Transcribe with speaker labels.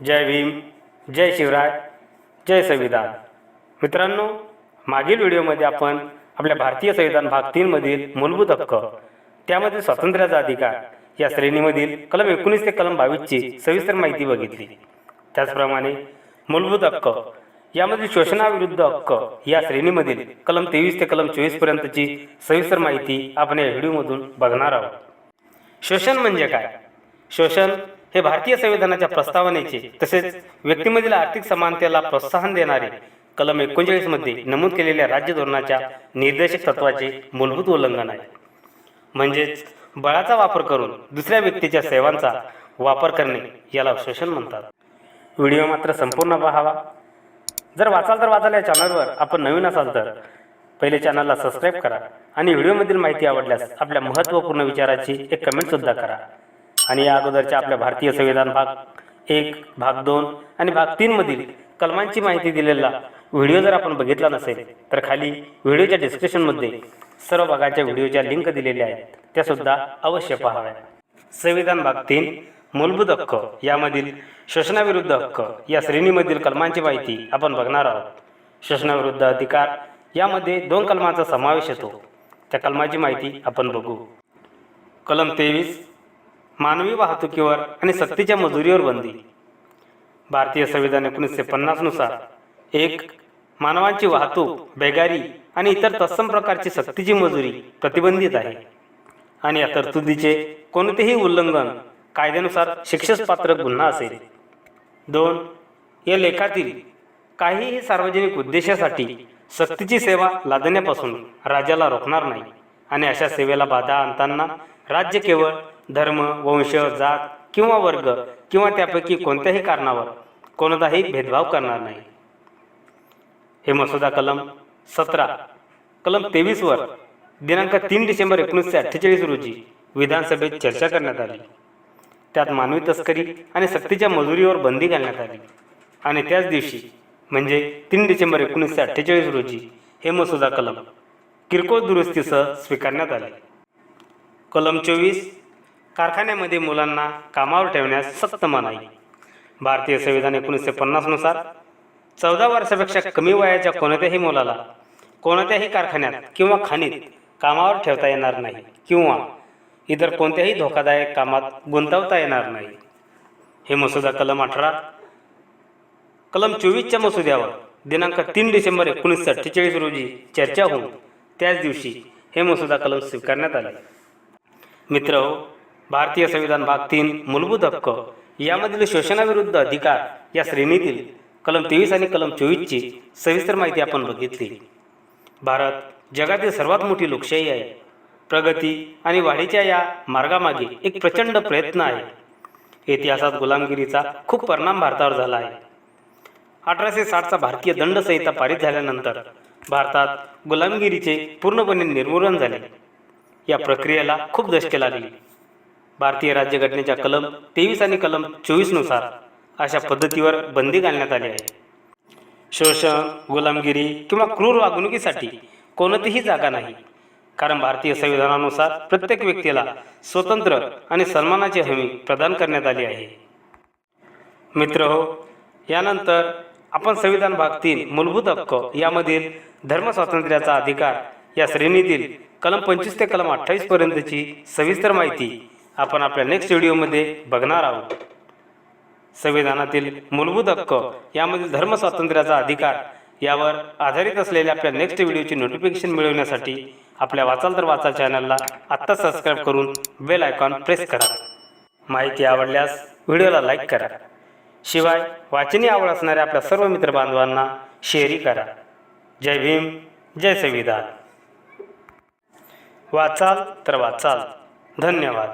Speaker 1: जय भीम जय शिवराय जय संविधान. मित्रांनो मागील व्हिडिओमध्ये आपण आपल्या भारतीय संविधान भाग तीनमधील मूलभूत हक्क त्यामध्ये स्वातंत्र्याचा अधिकार या श्रेणीमधील कलम एकोणीस ते कलम बावीसची सविस्तर माहिती बघितली. त्याचप्रमाणे मूलभूत हक्क यामधील शोषणाविरुद्ध हक्क या श्रेणीमधील कलम तेवीस ते कलम चोवीसपर्यंतची सविस्तर माहिती आपण या व्हिडिओमधून बघणार आहोत. शोषण म्हणजे काय? शोषण हे भारतीय संविधानाच्या प्रस्तावनेचे तसेच व्यक्तीमधील आर्थिक समानतेला प्रोत्साहन देणारे कलम एकोणचाळीसमध्ये नमूद केलेल्या राज्य धोरणाच्या निर्देशक तत्वाचे मूलभूत उल्लंघन आहे. म्हणजेच बळाचा वापर करून दुसऱ्या व्यक्तीच्या सेवांचा वापर करणे याला शोषण म्हणतात. व्हिडिओ मात्र संपूर्ण पाहावा. जर वाचाल तर वाचाल या चॅनलवर. आपण नवीन असाल तर पहिले चॅनलला सबस्क्राईब करा आणि व्हिडिओमधील माहिती आवडल्यास आपल्या महत्त्वपूर्ण विचाराची एक कमेंटसुद्धा करा. आणि या अगोदरच्या आपल्या भारतीय संविधान भाग एक भाग दोन आणि भाग तीनमधील कलमांची माहिती दिलेला व्हिडिओ जर आपण बघितला नसेल तर खाली व्हिडिओच्या डिस्क्रिप्शनमध्ये सर्व भागाच्या व्हिडिओच्या लिंक दिलेल्या आहेत. त्यासुद्धा अवश्य पहाव्या संविधान भाग तीन मूलभूत हक्क. यामधील शोषणाविरुद्ध हक्क. या श्रेणीमधील कलमांची माहिती आपण बघणार आहोत. शोषणाविरुद्ध अधिकार. यामध्ये दोन कलमांचा समावेश येतो. त्या कलमाची माहिती आपण बघू. कलम तेवीस मानवी वाहतुकीवर आणि सक्तीच्या मजुरीवर बंदी. भारतीय संविधान एकोणीसशे पन्नासनुसार एक मानवांची वाहतूक बेगारी आणि इतर तत्सम प्रकारची सक्तीची मजुरी प्रतिबंधित आहे. आणि या तरतुदीचे कोणतेही उल्लंघन कायद्यानुसार शिक्षेपात्र गुन्हा असेल. दोन या लेखातील काहीही सार्वजनिक उद्देशासाठी सक्तीची सेवा लादण्यापासून राज्याला रोखणार नाही. आणि अशा सेवेला बाधा आणताना राज्य केवळ धर्म वंश जात किंवा वर्ग किंवा त्यापैकी कोणत्याही कारणावर कोणताही भेदभाव करणार नाही. हे मसुदा कलम सतरा कलम तेवीसवर दिनांक तीन डिसेंबर एकोणीसशे अठ्ठेचाळीस रोजी विधानसभेत चर्चा करण्यात आली. त्यात मानवी तस्करी आणि सक्तीच्या मजुरीवर बंदी घालण्यात आली. आणि त्याच दिवशी म्हणजे तीन डिसेंबर एकोणीसशे अठ्ठेचाळीस रोजी हे मसुदा कलम किरकोळ दुरुस्तीसह स्वीकारण्यात आले. कलम चोवीस कारखान्यामध्ये मुलांना कामावर ठेवण्यास सक्त मनाई भारतीय संविधान एकोणीसशे पन्नासनुसार चौदा वर्षापेक्षा कमी वयाच्या कोणत्याही मुलाला कोणत्याही कारखान्यात किंवा खाणीत कामावर ठेवता येणार नाही किंवा इतर कोणत्याही धोकादायक कामात गुंतवता येणार नाही. हे मसुदा कलम अठरा कलम चोवीसच्या मसुद्यावर दिनांक तीन डिसेंबर एकोणीसशे अठ्ठेचाळीस रोजी चर्चा होऊन त्याच दिवशी हे मसुदा कलम स्वीकारण्यात आले. मित्र भारतीय संविधान भाग तीन मूलभूत हक्क. यामधील शोषणाविरुद्ध अधिकार या श्रेणीतील कलम तेवीस आणि कलम चोवीसची सविस्तर माहिती आपण बघितली. भारत जगातील सर्वात मोठी लोकशाही आहे. प्रगती आणि वाढीच्या या मार्गामागे एक प्रचंड प्रयत्न आहे. इतिहासात गुलामगिरीचा खूप परिणाम भारतावर झाला आहे. अठराशे साठचा भारतीय दंड संहिता पारित झाल्यानंतर भारतात गुलामगिरीचे पूर्णपणे निर्मूलन झाले. या प्रक्रियेला खूप दशके लागली. भारतीय राज्यघटनेच्या कलम तेवीस आणि कलम चोवीसनुसार अशा पद्धतीवर बंदी घालण्यात आली आहे. शोषण गुलामगिरी किंवा क्रूर वागणुकीसाठी कोणतीही जागा नाही. कारण भारतीय संविधानानुसार प्रत्येक व्यक्तीला स्वतंत्र आणि सन्मानाची हमी प्रदान करण्यात आली आहे. मित्र हो यानंतर आपण संविधान भाग तीन मूलभूत हक्क यामधील धर्म स्वातंत्र्याचा अधिकार या श्रेणीतील कलम पंचवीस ते कलम अठ्ठावीसपर्यंतची सविस्तर माहिती आपण आपल्या नेक्स्ट व्हिडिओमध्ये बघणार आहोत. संविधानातील मूलभूत हक्क यामधील धर्म स्वातंत्र्याचा अधिकार यावर आधारित असलेल्या आपल्या नेक्स्ट व्हिडिओची नोटिफिकेशन मिळवण्यासाठी आपल्या वाचाल तर वाचा चॅनलला आत्ता सबस्क्राईब करून बेल आयकॉन प्रेस करा. माहिती आवडल्यास व्हिडिओला लाईक करा. शिवाय वाचनी आवड असणाऱ्या आपल्या सर्व मित्रबांधवांना शेअरही करा. जय भीम जय संविधान. वाचाल तर वाचाल. धन्यवाद.